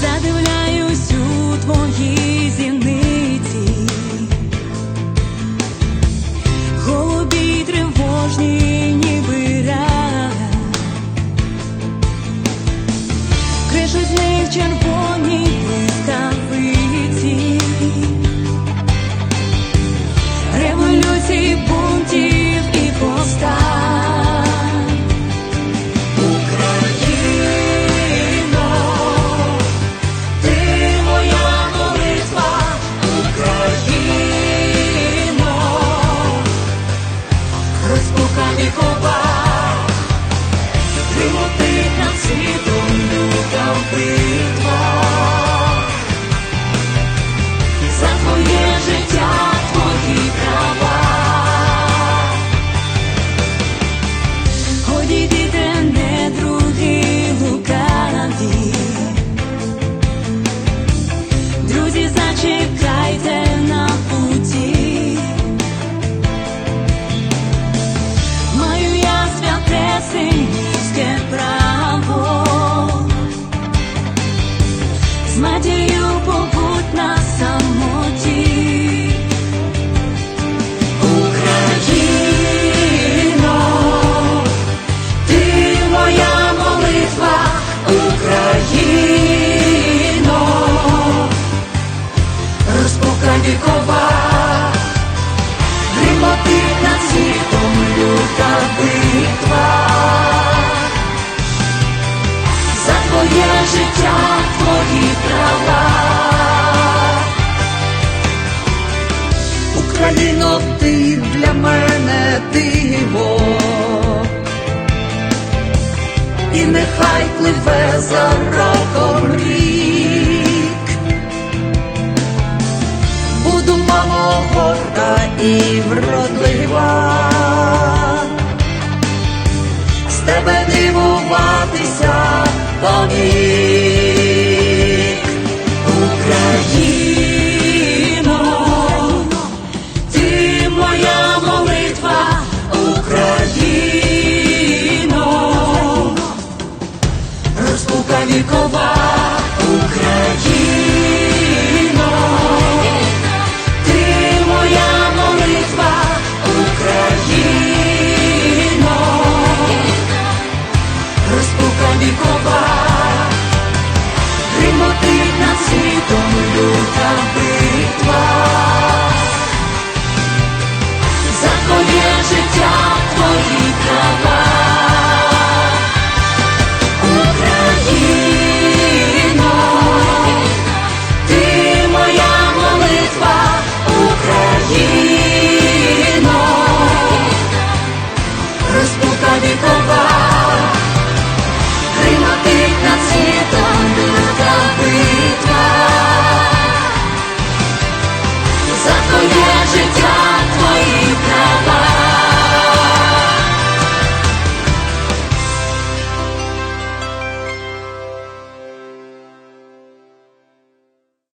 задивляюсь у твої зіниці, голубі тривожні ніби рана, з них червоні. вікова, Дрімотить над світом люта битва. За твоє життя твої права. Україно, ти для мене диво. І нехай пливе за роком. і вродлива, з тебе дивуватися повік Україно, ти моя молитва, Україно, розпука вікова.